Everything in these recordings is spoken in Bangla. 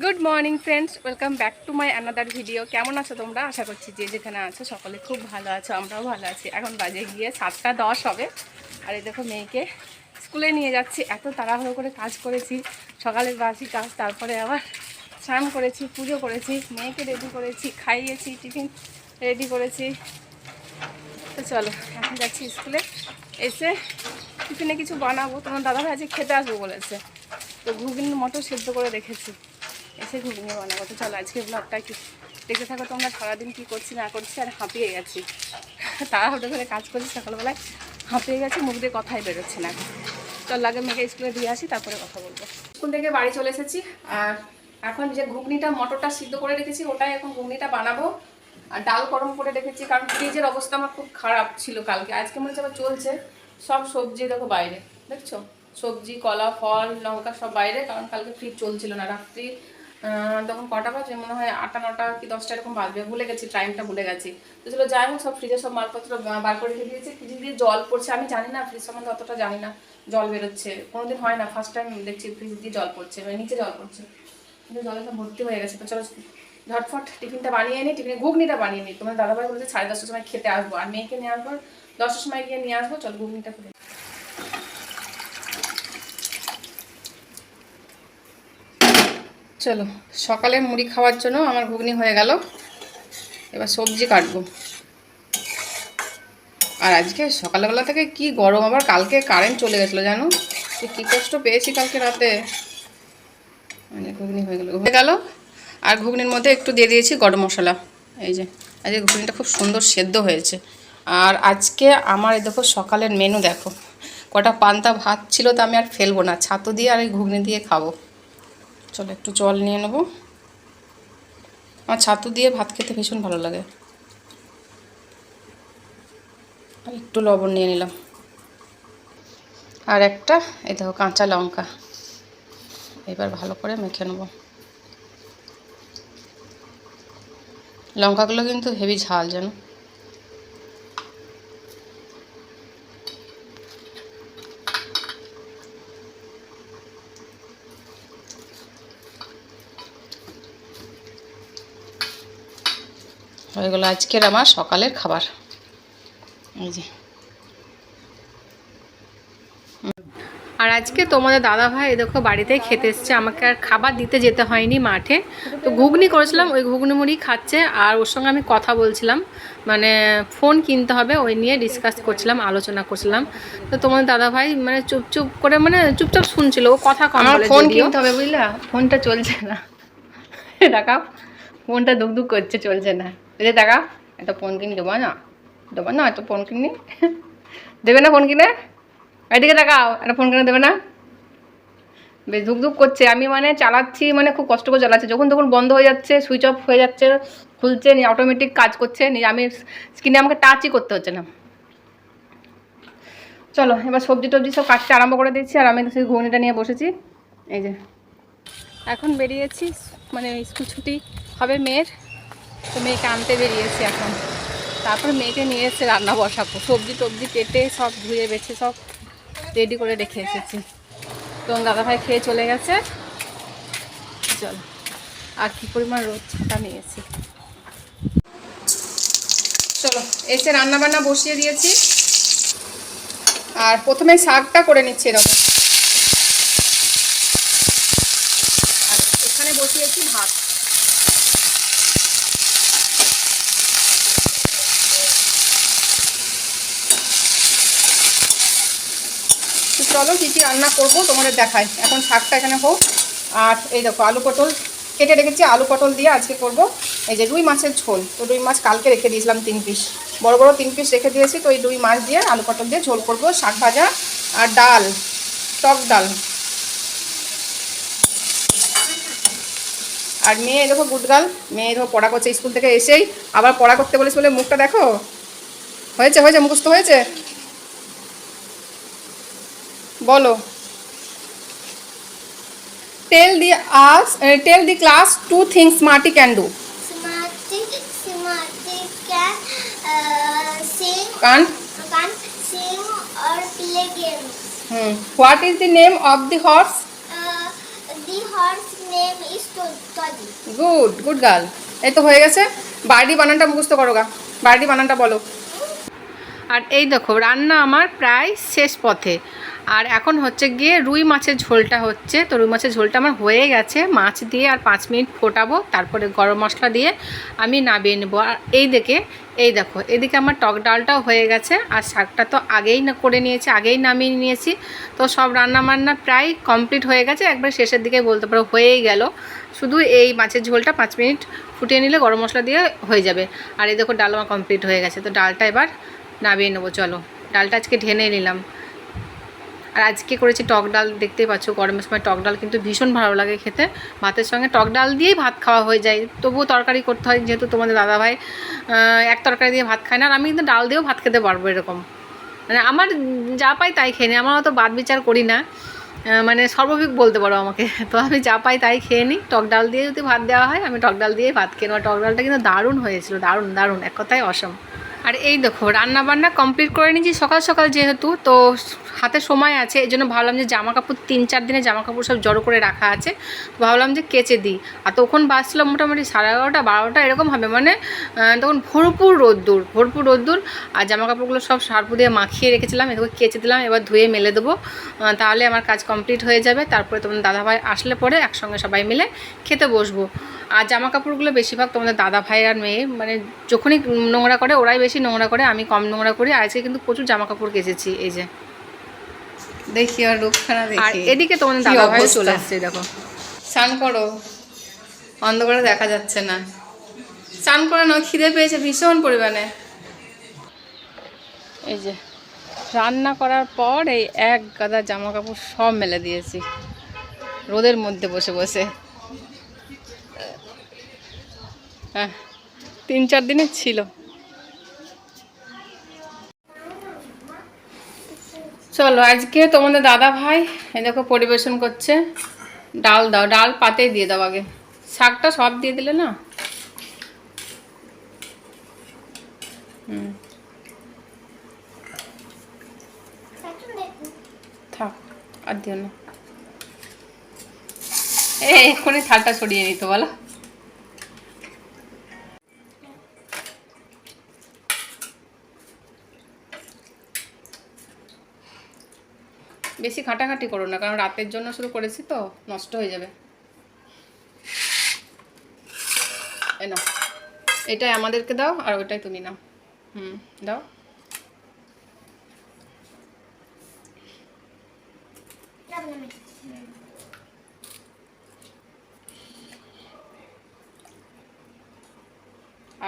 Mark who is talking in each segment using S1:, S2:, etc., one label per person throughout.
S1: Good morning friends welcome back to my another video কেমন আছো তোমরা? আশা করছি যে যেখানে আছো সকলে খুব ভালো আছো, আমরাও ভালো আছি। এখন বাজে গিয়ে সাতটা দশ হবে। আর এই দেখো মেয়েকে স্কুলে নিয়ে যাচ্ছি। এত তাড়াহুড়ো করে কাজ করেছি। সকালের বাসি কাজ, তারপরে আবার স্নান করেছি, পুজো করেছি, মেয়েকে রেডি করেছি, খাইয়েছি, টিফিন রেডি করেছি। তো চলো, এখন যাচ্ছি স্কুলে। এসে টিফিনে কিছু বানাবো। তোমার দাদাভাই আজকে খেতে আসব বলেছে। তো ঘুগনি মটর সেদ্ধ করে রেখেছি। এসে ঘুগনি বানাবো তো চলো আজকে ব্লগটা কি দেখতে থাকো তোমরা, সারাদিন কী করছি, না করছি, আর হাঁপিয়ে গেছি। তাড়াহুড়ো করে কাজ করছি, সকালবেলায় হাঁপিয়ে গেছি, মুখ দিয়ে কথাই বেরোচ্ছে না। চল, আগে মেয়েকে স্কুলে দিয়ে আসি, তারপরে কথা বলব। স্কুল থেকে বাড়ি চলে এসেছি, আর এখন যে ঘুগনিটা, মটরটা সিদ্ধ করে রেখেছি, ওটাই এখন ঘুগনিটা বানাবো। আর ডাল গরম করে রেখেছি, কারণ ফ্রিজের অবস্থা আমার খুব খারাপ ছিল কালকে। আজকে মনে হচ্ছে আবার চলছে, সব সবজি দেখো বাইরে, দেখছ? সবজি, কলা, ফল, লঙ্কা সব বাইরে, কারণ কালকে ফ্রিজ চলছিল না, রাত্রি তখন কটা বাজে? মনে হয় আটটা, নটা কি দশটা এরকম বাজবে। ভুলে গেছি টাইমটা ভুলে গেছি। তো চলো, যাই হোক, সব ফ্রিজে সব মালপত্র বার করে রেখে দিয়েছি। ফ্রিজ দিয়ে জল পড়ছে। আমি জানি না ফ্রিজ সম্বন্ধে অতটা জানি না। জল বেরোচ্ছে। কোনোদিন হয় না। ফার্স্ট টাইম দেখছি ফ্রিজ দিয়ে জল পড়ছে। মানে নিচে জল পড়ছে। কিন্তু জলে সব ভর্তি হয়ে গেছে। তো চলো, ঝটফট টিফিনটা বানিয়ে নিই টিফিনে ঘুগনিটা বানিয়ে নিই তোমার দাদাভাই বলেছে, সাড়ে দশটার সময় খেতে আসব। আর মেয়েকে নিয়ে আসব, দশটার সময় গিয়ে নিয়ে আসব। চল, ঘুগনিটা করে চলো, সকালে মুড়ি খাওয়ার জন্য আমার ঘুগনি হয়ে গেল। এবার সবজি কাটবো। আর আজকে সকালবেলা থেকে কি গরম, আবার কালকে কারেন্ট চলে গেছিল জানো? কী কষ্ট পেয়েছি কালকে রাতে? মানে ঘুগনি হয়ে গেল। হয়ে গেল। আর ঘুগনির মধ্যে একটু দিয়ে দিয়েছি গরম মশলা। এই যে, আজকে ঘুগনিটা খুব সুন্দর সেদ্ধ হয়েছে। আর আজকে আমার এই দেখো সকালের মেনু দেখো। কটা পান্তা ভাত ছিল তো আমি আর ফেলব না। ছাতু দিয়ে আর এই ঘুগনি দিয়ে খাব। চলো একটু জল নিয়ে নেব। আমার ছাতু দিয়ে ভাত খেতে ভীষণ ভালো লাগে। একটু লবণ নিয়ে নিলাম। আর একটা, এই দেখো কাঁচা লঙ্কা। এবার ভালো করে মেখে নেব। লঙ্কাগুলো কিন্তু হেভি ঝাল যেন হয়ে গেলো আজকের আমার সকালের খাবার। এই যে। আর আজকে তোমাদের দাদা ভাই এই দেখো বাড়িতেই খেতে এসছে। আমাকে আর খাবার দিতে যেতে হয়নি মাঠে। তো ঘুগনি করেছিলাম ওই ঘুগনি মুড়ি খাচ্ছে। আর ওর সঙ্গে আমি কথা বলছিলাম। মানে ফোন কিনতে হবে ওই নিয়ে ডিসকাস করছিলাম আলোচনা করছিলাম। তো তোমাদের দাদা ভাই মানে চুপ চুপ করে মানে চুপচাপ শুনছিল ও কথা কম
S2: আমার ফোন কিনতে হবে বুঝলা? ফোনটা চলছে না। দেখাও ফোনটা দুক দুক করছে চলছে না। এই যে দেখাও একটা ফোন কিনে দেবো, না? দেবো না, একটা ফোন কিনি। দেবে না ফোন কিনে? এদিকে দেখাও একটা ফোন কিনে দেবে না? বেশ ধুক করছে। আমি মানে চালাচ্ছি মানে খুব কষ্ট করে চালাচ্ছি। যখন তখন বন্ধ হয়ে যাচ্ছে সুইচ অফ হয়ে যাচ্ছে, খুলছে, নিয়ে অটোমেটিক কাজ করছে, নিয়ে আমি স্ক্রিনে আমাকে টাচই করতে হচ্ছে না। চলো, এবার সবজি টবজি সব কাটতে আরম্ভ করে দিচ্ছি আর আমি সেই ঘুগনিটা নিয়ে বসেছি। এই যে।
S1: এখন বেরিয়েছি মানে স্কুল ছুটি হবে মেয়ের। তো মেয়েকে আনতে বেরিয়েছি এখন। তারপরে মেয়েকে নিয়ে এসে রান্না বসাবো। সবজি টবজি কেটে সব ধুয়ে বেছে সব রেডি করে রেখে এসেছি। তো দাদাভাই খেয়ে চলে গেছে। চল, আর কি পরিমাণ রোদ ছাতা নিয়েছি। চলো, এসে রান্না বান্না বসিয়ে দিয়েছি। আর প্রথমে শাকটা করে নিচ্ছি এরকম আর এখানে বসিয়েছি ভাত। চলো কী কী রান্না করব তোমাদের দেখাই। এখন শাকটা এখানে হোক। আর এই দেখো আলু পটল। কেটে রেখেছি, আলু পটল দিয়ে আজকে করব এই যে রুই মাছের ঝোল। তো রুই মাছ কালকে রেখে দিয়েছিলাম তিন পিস। বড় বড় তিন পিস রেখে দিয়েছি, তো এই রুই মাছ দিয়ে আলু পটল দিয়ে ঝোল করব। শাক ভাজা আর ডাল, টক ডাল। আর মেয়ে দেখো গুডগাল মেয়ে দেখো পড়া করছে স্কুল থেকে এসেই। আবার পড়া করতে বলেছে বলে মুখটা দেখো? হয়েছে হয়েছে, মুখস্থ হয়েছে? বলো। Tell the us tell the class two things Smarty can do
S3: Smarty, Smarty can uh, sing,
S1: can't
S3: can sing or play games.
S1: Hmm what is the name of the horse
S3: Uh, the horse name is Tulsi. body.
S2: Good good girl এই তো হয়ে গেছে। বাড়ি বানানটা মুখস্থ করো গা। বাড়ি বানানটা বলো। আর এই দেখো রান্না আমার প্রায় শেষ পথে। আর এখন হচ্ছে গিয়ে রুই মাছের ঝোলটা হচ্ছে। তো রুই মাছের ঝোলটা আমার হয়ে গেছে। মাছ দিয়ে আর পাঁচ মিনিট ফোটাবো, তারপরে গরম মশলা দিয়ে আমি নামিয়ে নেব। আর এই দিকে এই দেখো, এদিকে আমার টক ডালটাও হয়ে গেছে। আর শাকটা তো আগেই না করে নিয়েছি, আগেই নামিয়ে নিয়েছি। তো সব রান্না বান্না প্রায় কমপ্লিট হয়ে গেছে। একবার শেষের দিকে বলতে পারো হয়েই গেল। শুধু এই মাছের ঝোলটা পাঁচ মিনিট ফুটিয়ে নিলে গরম মশলা দিয়ে হয়ে যাবে। আর এই দেখো ডাল আমার কমপ্লিট হয়ে গেছে। তো ডালটা এবার নামিয়ে নেব, চলো। ডালটা আজকে ঢেনে নিলাম। আর আজকে করেছি টক ডাল, দেখতেই পাচ্ছ গরমের সময় টক ডাল কিন্তু ভীষণ ভালো লাগে খেতে। ভাতের সঙ্গে টক ডাল দিয়েই ভাত খাওয়া হয়ে যায়। তবুও তরকারি করতে হয়, যেহেতু তোমাদের দাদাভাই এক তরকারি দিয়ে ভাত খায় না, আর আমি কিন্তু ডাল দিয়েও ভাত খেতে পারব এরকম। মানে আমার যা পাই তাই খেয়ে নিই, আমার অত বাদ বিচার করি না। মানে সর্বভিক বলতে পারো আমাকে। তো আমি যা পাই তাই খেয়ে নিই। টক ডাল দিয়ে যদি ভাত দেওয়া হয়, আমি টক ডাল দিয়েই ভাত খেয়ে নেব। টক ডালটা কিন্তু দারুণ হয়েছিল, দারুণ দারুণ, এক কথায় অসম। আর এই দেখো রান্না বান্না কমপ্লিট করে নিয়েছি সকাল সকাল যেহেতু, তো হাতে সময় আছে, এই জন্য ভাবলাম যে জামা কাপড় তিন চার দিনে জামা কাপড় সব জড়ো করে রাখা আছে। ভাবলাম যে কেচে দিই। আর তখন বাজছিল মোটামুটি সাড়ে এগারোটা, বারোটা এরকম হবে মানে তখন ভরপুর রোদ্দুর ভরপুর রোদ্দুর। আর জামা কাপড়গুলো সব সার্পু দিয়ে মাখিয়ে রেখেছিলাম, এগুলো কেচে দিলাম, এবার ধুয়ে মেলে দেবো। তাহলে আমার কাজ কমপ্লিট হয়ে যাবে। তারপরে তোমার দাদাভাই আসলে পরে একসঙ্গে সবাই মিলে খেতে বসবো। আর জামা কাপড়গুলো বেশিরভাগ তোমাদের দাদা ভাই আর মেয়ে মানে যখনই নোংরা করে ওরাই বেশি নোংরা করে আমি কম নোংরা করি। আর আজকে কিন্তু প্রচুর জামা কাপড় কেচেছি এই যে।
S1: দেখি আর রূপখানা
S2: আর এদিকে তোমাদের দাদা ভাই চলে আসছে দেখো।
S1: স্নান করো। অন্ধকারে দেখা যাচ্ছে না। স্নান করে নাও খিদে পেয়েছে ভীষণ পরিমাণে। এই যে রান্না করার পর এই এক গাদা জামা কাপড় সব মেলে দিয়েছি। রোদের মধ্যে বসে বসে। হ্যাঁ তিন চার দিনের ছিল। চলো, আজকে তোমাদের দাদা ভাই, এই দেখো পরিবেশন করছে। ডাল দাও, ডাল পাতেই দিয়ে দাও আগে। শাকটা সব দিয়ে দিলে না? হুম। থাক, আর দিও না। এই, এক্ষুনি থালটা সরিয়ে নিত, বলো। বেশি ঘাটাঘাটি করো না, কারণ রাতের জন্য শুরু করেছি তো, নষ্ট হয়ে যাবে। এ নাও, এটাই আমাদেরকে দাও আর ওইটাই তুমি নাও। হুম, দাও।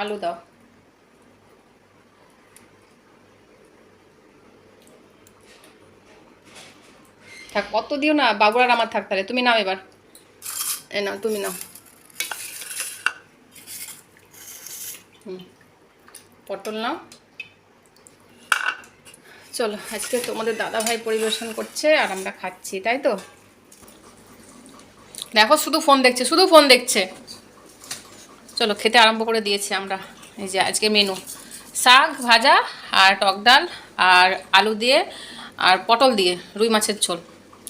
S1: আলু দাও। থাক কত দিও না, বাবুর আর আমার থাক তাহলে। তুমি নাও এবার। এ, নাও, তুমি নাও। হুম, পটল নাও। চলো, আজকে তোমাদের দাদা ভাই পরিবেশন করছে আর আমরা খাচ্ছি, তাই তো? দেখো, শুধু ফোন দেখছে, শুধু ফোন দেখছে। চলো, খেতে আরম্ভ করে দিয়েছি আমরা। এই যে আজকে মেনু শাক ভাজা আর টক ডাল আর আলু দিয়ে আর পটল দিয়ে রুই মাছের ঝোল।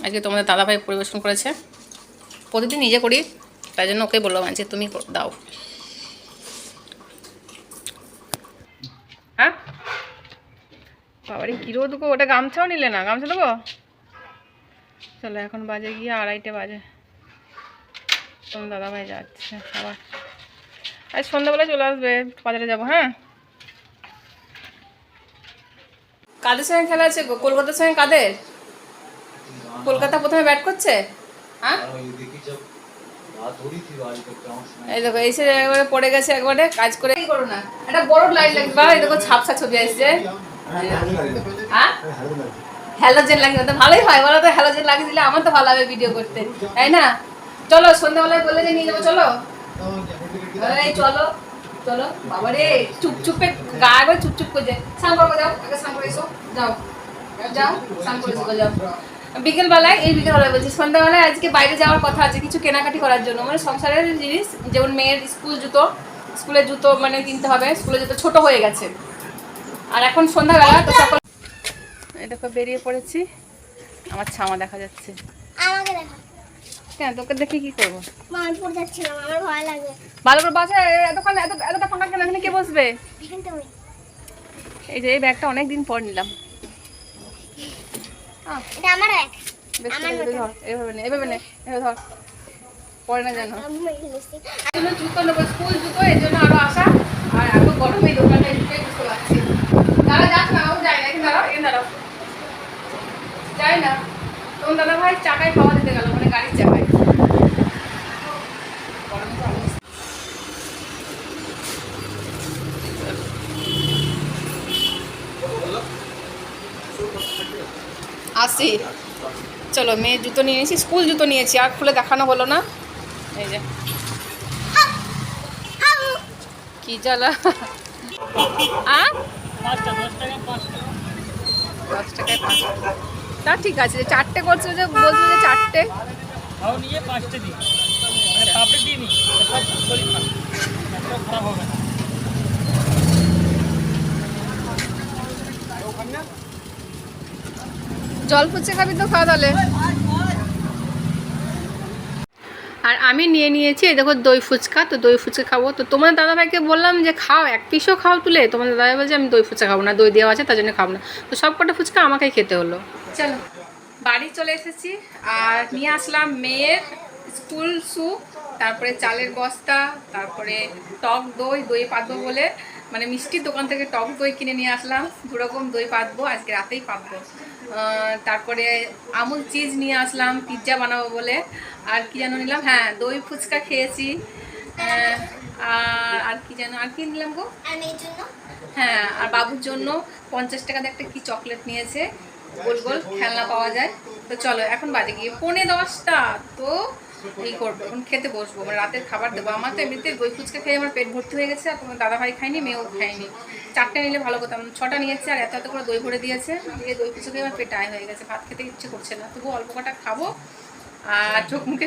S1: আজকে তোমাদের দাদাভাই পরিবেশন করেছে। প্রতিদিন নিজে করি, তাই জন্য ওকে বললাম যে তুমি দাও। হ্যাঁ? বাবারে, কী রোদ গো, ওটা গামছাও নিলে না, গামছা দেবো? চলো, এখন বাজে গিয়ে আড়াইটে বাজে। তোমার দাদাভাই যাচ্ছে, আবার। আজ সন্ধ্যাবেলা চলে আসবে, বাজারে যাব হ্যাঁ? কাদের সঙ্গে খেলা আছে কলকাতার সঙ্গে কাদের? কলকাতা প্রথমে ব্যাট করছে? হ্যাঁ? এই দেখো এসে একবারে পড়ে গেছে একবারে কাজ করে। করো না। একটা বড় লাইট লাগবে। এই দেখো ছাপসা ছবি আসছে। হ্যাঁ। হ্যালোজেন লাগিয়ে তো ভালোই হয় বলো তো হ্যালোজেন লাগিয়ে দিলে আমার তো ভালো হবে ভিডিও করতে তাই না? চলো সন্ধ্যাবেলায় বললে যে নিয়ে যাব চলো। এই চলো চলো বাবা রে চুপ চুপে গা একবার চুপ চুপ করে যায় স্নান করব যাও আগে স্নান করে এসো যাও। যাও স্নান করে এসো যাও। বিকেলবেলায় এই বিকেলবেলায় বলছি সন্ধ্যাবেলায় আজকে বাইরে যাওয়ার কথা আছে কিছু কেনাকাটি করার জন্য। মানে সংসারের জিনিস যেমন মেয়ের স্কুল জুতো স্কুলের জুতো মানে কিনতে হবে স্কুলের জুতো ছোট হয়ে গেছে। আর এখন সন্ধ্যাবেলা তো সকল এই দেখো বেরিয়ে পড়েছি। আমার ছামা দেখা যাচ্ছে।
S3: আমাকে দেখা।
S1: কেন তোকে দেখে কি করব?
S3: মার পড়ে যাচ্ছিলাম আমার ভয় লাগে।
S1: ভালো করে বসে এতক্ষণ এত এতটা ফাঁকা কেন এখানে কে বসবে? এই যে এই ব্যাগটা অনেক দিন পর নিলাম।
S3: এটা আমার এক। আমার
S1: ঠিক আছে,
S3: মতো।
S1: ধর এভাবে নে এভাবে নে এভাবে ধর। পরে না জানো
S3: আমি মেরে ফেলেছি।
S1: জন্য জুতো নেব স্কুল জুতো এই জন্য আরও আসা। আর এত গরমে এই দোকানে ঢুকে বুঝতে পারছি। দাদা যাস না ও যায় না এখানে দাঁড়াও এখানে দাঁড়াও। যাই না। তোমার দাদা ভাই চাকায় পাওয়া দিতে গেল মানে গাড়ির চাকায় আসি। চলো মেয়ের জুতো নিয়ে নিয়েছি স্কুল জুতো নিয়েছি আর খুলে দেখানো হলো না। এই যে। কি জ্বালা। দশ টাকায় পাঁচটা তা ঠিক আছে যে চারটে করছিল যে বলছিল যে চারটে।
S4: নিয়ে পাঁচটা দিই। মানে পাপড়ি দিই নি খারাপ। হবে না?
S1: জল ফুচে খাবি তো খাওয়া তাহলে। আর আমি নিয়ে নিয়েছি এই দেখো দই ফুচকা তো দই ফুচকা খাব। তো তোমার দাদাভাইকে বললাম যে খাও এক পিসও খাও তুলে। তোমার দাদাভাই বলছে আমি দই ফুচকা খাব না দই দেওয়া আছে তার জন্য খাব না। তো সব কটা ফুচকা আমাকেই খেতে হলো। চলো। বাড়ি চলে এসেছি আর নিয়ে আসলাম মেয়ের স্কুল শু তারপরে চালের বস্তা তারপরে টক দই দই পাতবো বলে মানে মিষ্টির দোকান থেকে টক দই কিনে নিয়ে আসলাম। দু রকম দই পাতবো আজকে রাতেই পাতবো। তারপরে আমুল চিজ নিয়ে আসলাম পিৎজা বানাবো বলে। আর কি যেন নিলাম? হ্যাঁ দই ফুচকা খেয়েছি। আর আর কি যেন আর কি নিলাম গো? হ্যাঁ আর বাবুর জন্য পঞ্চাশ টাকাতে একটা কি চকলেট নিয়েছে। গোল গোল খেলনা পাওয়া যায়। তো চলো এখন বাজে গিয়ে পৌনে দশটা। তো এই করব, এখন খেতে বসবো মানে রাতের খাবার দেবো। আমার তো এমনিতে দই ফুচকে খেয়ে আমার পেট ভর্তি হয়ে গেছে, আর তোমার দাদা ভাই খায়নি, মেয়েও খাইনি চারটে নিলে ভালো করতাম, ছটা নিয়েছে, আর এত এত করে দই ভরে দিয়েছে দিয়ে দই ফুচকে আমার পেট আয় হয়ে গেছে, ভাত খেতে ইচ্ছে করছে না। তবু অল্প কটা খাব, আর চোখ মুখে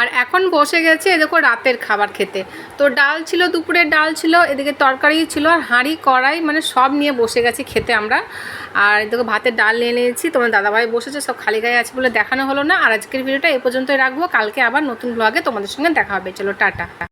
S1: আর এখন বসে গেছে দেখো রাতের খাবার খেতে। তো ডাল ছিল, দুপুরের ডাল ছিল, এদিকে তরকারি ছিল আর হাঁড়ি, কড়াই মানে সব নিয়ে বসে গেছি খেতে আমরা। আর দেখো ভাতের ডাল নিয়ে নিয়েছি, তোমার দাদাভাই বসেছে, সব খালি গায়ে আছে বলে দেখানো হলো না। আর আজকের ভিডিওটা এ পর্যন্তই রাখব। কালকে আবার নতুন ব্লগে তোমাদের সঙ্গে দেখা হবে। চলো, টাটা।